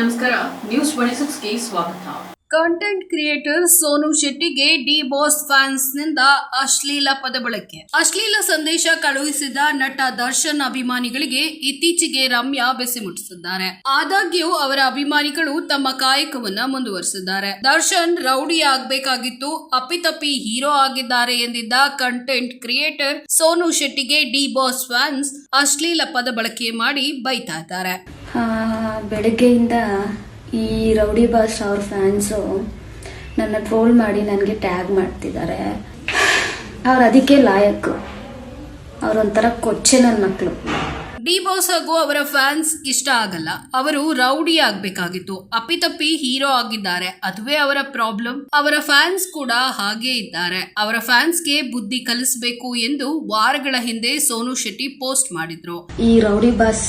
ನಮಸ್ಕಾರ news twenty ಸಿಕ್ಸ್ಗೆ ಸ್ವಾಗತ. ಕಂಟೆಂಟ್ ಕ್ರಿಯೇಟರ್ ಸೋನು ಶೆಟ್ಟಿಗೆ ಡಿ ಬಾಸ್ ಫ್ಯಾನ್ಸ್ನಿಂದ ಅಶ್ಲೀಲ ಪದ ಬಳಕೆ ಅಶ್ಲೀಲ ಸಂದೇಶ ಕಳುಹಿಸಿದ ನಟ ದರ್ಶನ್ ಅಭಿಮಾನಿಗಳಿಗೆ ಇತ್ತೀಚೆಗೆ ರಮ್ಯಾ ಬೆಸಿ ಮುಟ್ಟಿಸಿದ್ದಾರೆ. ಆದಾಗ್ಯೂ ಅವರ ಅಭಿಮಾನಿಗಳು ತಮ್ಮ ಕಾಯಕವನ್ನ ಮುಂದುವರಿಸಿದ್ದಾರೆ. ದರ್ಶನ್ ರೌಡಿ ಆಗ್ಬೇಕಾಗಿತ್ತು ಅಪ್ಪಿತಪ್ಪಿ ಹೀರೋ ಆಗಿದ್ದಾರೆ ಎಂದಿದ್ದ ಕಂಟೆಂಟ್ ಕ್ರಿಯೇಟರ್ ಸೋನು ಶೆಟ್ಟಿಗೆ ಡಿ ಬಾಸ್ ಫ್ಯಾನ್ಸ್ ಅಶ್ಲೀಲ ಪದ ಬಳಕೆ ಮಾಡಿ ಬೈತಾ ಇದ್ದಾರೆ. ಬೆಳಗ್ಗೆಯಿಂದ ಈ ರೌಡಿ ಬಾಸ್ ಅವ್ರ ಫ್ಯಾನ್ಸು ನನ್ನ ಟ್ರೋಲ್ ಮಾಡಿ ನನಗೆ ಟ್ಯಾಗ್ ಮಾಡ್ತಿದ್ದಾರೆ ಅವ್ರು ಅದಕ್ಕೆ ಲಾಯಕ್ಕು ಅವ್ರೊಂಥರ ಕೊಚ್ಚೆ ನನ್ನ ಮಕ್ಕಳು ಡಿ ಬಾಸ್ ಹಾಗೂ ಅವರ ಫ್ಯಾನ್ಸ್ ಇಷ್ಟ ಆಗಲ್ಲ. ಅವರು ರೌಡಿ ಆಗ್ಬೇಕಾಗಿತ್ತು. ಅಪ್ಪಿತಪ್ಪಿ ಹೀರೋ ಆಗಿದ್ದಾರೆ. ಅದುವೇ ಅವರ ಪ್ರಾಬ್ಲಮ್. ಅವರ ಫ್ಯಾನ್ಸ್ ಕೂಡ ಹಾಗೆ ಇದ್ದಾರೆ. ಅವರ ಫ್ಯಾನ್ಸ್ಗೆ ಬುದ್ಧಿ ಕಲಿಸಬೇಕು ಎಂದು ವಾರಗಳ ಹಿಂದೆ ಸೋನು ಶೆಟ್ಟಿ ಪೋಸ್ಟ್ ಮಾಡಿದ್ರು. ಈ ರೌಡಿ ಬಾಸ್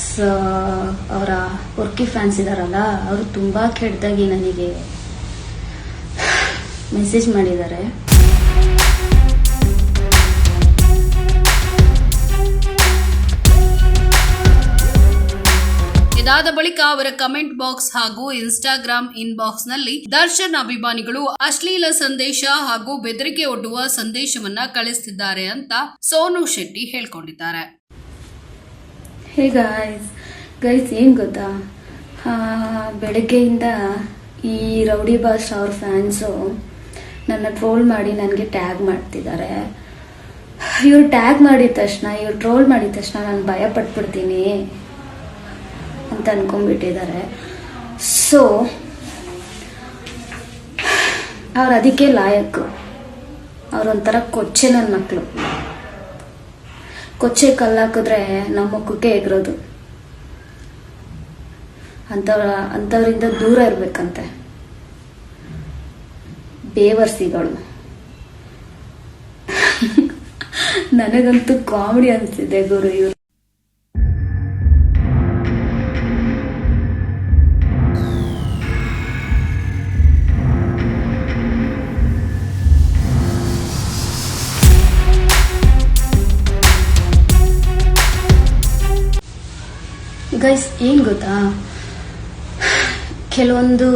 ಅವರ ವರ್ಕಿ ಫ್ಯಾನ್ಸ್ ಇದಾರಲ್ಲ, ಅವರು ತುಂಬಾ ಕೆಟ್ಟದಾಗಿ ನನಗೆ ಮೆಸೇಜ್ ಮಾಡಿದ್ದಾರೆ. ಇದಾದ ಬಳಿಕ ಅವರ ಕಮೆಂಟ್ ಬಾಕ್ಸ್ ಹಾಗೂ ಇನ್ಸ್ಟಾಗ್ರಾಮ್ ಇನ್ಬಾಕ್ಸ್ನಲ್ಲಿ ದರ್ಶನ್ ಅಭಿಮಾನಿಗಳು ಅಶ್ಲೀಲ ಸಂದೇಶ ಹಾಗೂ ಬೆದರಿಕೆ ಒಡ್ಡುವ ಸಂದೇಶವನ್ನ ಕಳಿಸ್ತಿದ್ದಾರೆ ಅಂತ ಸೋನು ಶೆಟ್ಟಿ ಹೇಳ್ಕೊಂಡಿದ್ದಾರೆ. ಹೇ ಗಾಯ್ಸ್ ಗೈಸ್ ಏನು ಗೊತ್ತಾ? ಬೆಳಗ್ಗೆಯಿಂದ ಈ ರೌಡಿ ಬಾಸ್ ಅವ್ರ ಫ್ಯಾನ್ಸು ನನ್ನ ಟ್ರೋಲ್ ಮಾಡಿ ನನಗೆ ಟ್ಯಾಗ್ ಮಾಡ್ತಿದ್ದಾರೆ. ಇವ್ರು ಟ್ಯಾಗ್ ಮಾಡಿದ ತಕ್ಷಣ, ಇವ್ರು ಟ್ರೋಲ್ ಮಾಡಿದ ತಕ್ಷಣ ನಾನು ಭಯ ಪಟ್ಬಿಡ್ತೀನಿ ಅಂತ ಅನ್ಕೊಂಡ್ಬಿಟ್ಟಿದ್ದಾರೆ. ಸೊ ಅವ್ರು ಅದಕ್ಕೆ ಲಾಯಕ್. ಅವ್ರೊಂಥರ ಕೊಚ್ಚೆ ನನ್ನ ಮಕ್ಕಳು ಕೊಚ್ಚೆ ಕಲ್ಲಾಕಿದ್ರೆ ನಮ್ಮ ಮುಖಕ್ಕೆ ಎಗರೋದು. ಅಂಥವ್ರ, ಅಂಥವ್ರಿಂದ ದೂರ ಇರ್ಬೇಕಂತೆ. ಬೇವರ್ಸಿಗಳು. ನನಗಂತೂ ಕಾಮಿಡಿ ಅನ್ಸಿದೆ ಗುರು ಇವ್ರು. ಗೈಸ್ ಏನು ಗೊತ್ತಾ? ಕೆಲವೊಂದು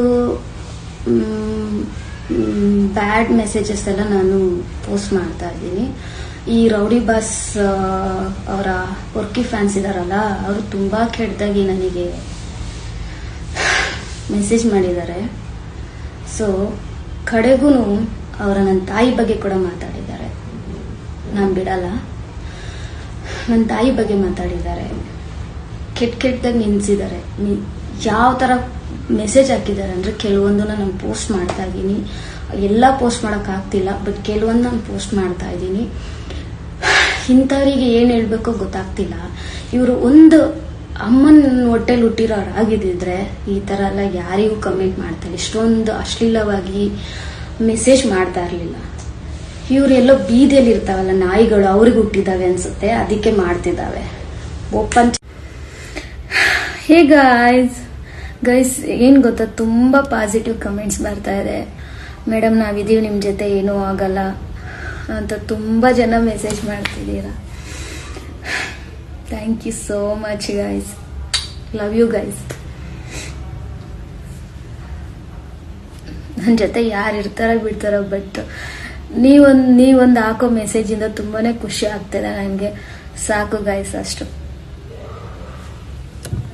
ಬ್ಯಾಡ್ ಮೆಸೇಜಸ್ ಎಲ್ಲ ನಾನು ಪೋಸ್ಟ್ ಮಾಡ್ತಾ ಇದ್ದೀನಿ. ಈ ರೌಡಿ ಬಾಸ್ ಅವರ ವರ್ಕಿ ಫ್ಯಾನ್ಸ್ ಇದಾರಲ್ಲ, ಅವರು ತುಂಬ ಕೆಟ್ಟದಾಗಿ ನನಗೆ ಮೆಸೇಜ್ ಮಾಡಿದ್ದಾರೆ. ಸೊ ಕಡೆಗೂ ಅವರ ನನ್ನ ತಾಯಿ ಬಗ್ಗೆ ಕೂಡ ಮಾತಾಡಿದ್ದಾರೆ. ನಾನು ಬಿಡಲ್ಲ. ನನ್ನ ತಾಯಿ ಬಗ್ಗೆ ಮಾತಾಡಿದ್ದಾರೆ. ಕೆಟ್ಟ ಕೆಟ್ಟದಾಗ ನಿನ್ಸಿದ್ದಾರೆ ಯಾವ ಥರ ಮೆಸೇಜ್ ಹಾಕಿದ್ದಾರೆ ಅಂದರೆ ಕೆಲವೊಂದನ್ನ ನಾನು ಪೋಸ್ಟ್ ಮಾಡ್ತಾ ಇದ್ದೀನಿ. ಎಲ್ಲ ಪೋಸ್ಟ್ ಮಾಡೋಕ್ಕಾಗ್ತಿಲ್ಲ ಬಟ್ ಕೆಲವೊಂದು ನಾನು ಪೋಸ್ಟ್ ಮಾಡ್ತಾ ಇದ್ದೀನಿ. ಇಂಥವರಿಗೆ ಏನು ಹೇಳಬೇಕೋ ಗೊತ್ತಾಗ್ತಿಲ್ಲ. ಇವರು ಒಂದು ಅಮ್ಮನ ಹೊಟ್ಟೆಲಿ ಹುಟ್ಟಿರೋರು ಈ ಥರ ಎಲ್ಲ ಯಾರಿಗೂ ಕಮೆಂಟ್ ಮಾಡ್ತಾರೆ. ಇಷ್ಟೊಂದು ಅಶ್ಲೀಲವಾಗಿ ಮೆಸೇಜ್ ಮಾಡ್ತಾ ಇರಲಿಲ್ಲ. ಇವರೆಲ್ಲೋ ಬೀದಿಯಲ್ಲಿ ಇರ್ತಾವಲ್ಲ ನಾಯಿಗಳು ಅವ್ರಿಗೆ ಹುಟ್ಟಿದಾವೆ ಅನ್ಸುತ್ತೆ, ಅದಕ್ಕೆ ಮಾಡ್ತಿದ್ದಾವೆ ಓಪನ್ ಹೇ ಗಾಯ್ಸ್ ಗೈಸ್ ಏನು ಗೊತ್ತಾ? ತುಂಬ ಪಾಸಿಟಿವ್ ಕಮೆಂಟ್ಸ್ ಬರ್ತಾ ಇದೆ. ಮೇಡಮ್ ನಾವಿದೀವಿ ನಿಮ್ಮ ಜೊತೆ ಏನೂ ಆಗಲ್ಲ ಅಂತ ತುಂಬ ಜನ message ಮಾಡ್ತಿದ್ದೀರ. Thank you so much guys love you guys ನನ್ನ ಜೊತೆ ಯಾರು ಇರ್ತಾರೋ ಬಿಡ್ತಾರೋ ಬಟ್ ನೀವೊಂದು ನೀವೊಂದು ಹಾಕೋ ಮೆಸೇಜಿಂದ ತುಂಬಾ ಖುಷಿ ಆಗ್ತಿದೆ ನನಗೆ ಸಾಕು ಗೈಸ್ ಅಷ್ಟು.